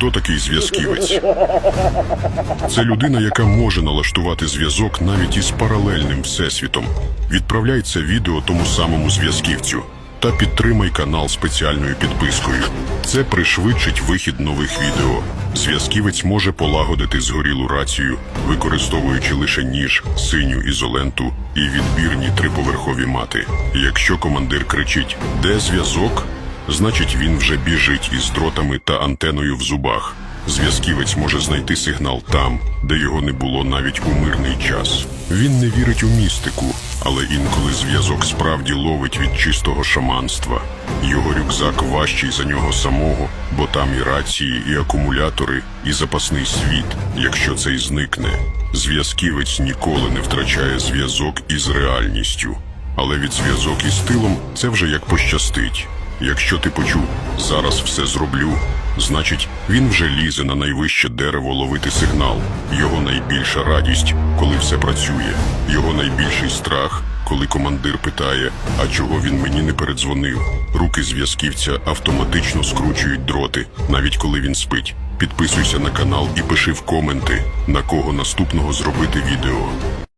Хто такий зв'язківець? Це людина, яка може налаштувати зв'язок навіть із паралельним всесвітом. Відправляй це відео тому самому зв'язківцю та підтримай канал спеціальною підпискою. Це пришвидшить вихід нових відео. Зв'язківець може полагодити згорілу рацію, використовуючи лише ніж, синю ізоленту і відбірні триповерхові мати. Якщо командир кричить Де зв'язок? Значить, він вже біжить із дротами та антеною в зубах. Зв'язківець може знайти сигнал там, де його не було навіть у мирний час. Він не вірить у містику, але інколи зв'язок справді ловить від чистого шаманства. Його рюкзак важчий за нього самого, бо там і рації, і акумулятори, і запасний світ, якщо цей зникне. Зв'язківець ніколи не втрачає зв'язок із реальністю. Але від зв'язок із тилом це вже як пощастить. Якщо ти почув зараз все зроблю, значить він вже лізе на найвище дерево ловити сигнал. Його найбільша радість, коли все працює. Його найбільший страх, коли командир питає, а чого він мені не передзвонив. Руки зв'язківця автоматично скручують дроти, навіть коли він спить. Підписуйся на канал і пиши в коменти, на кого наступного зробити відео.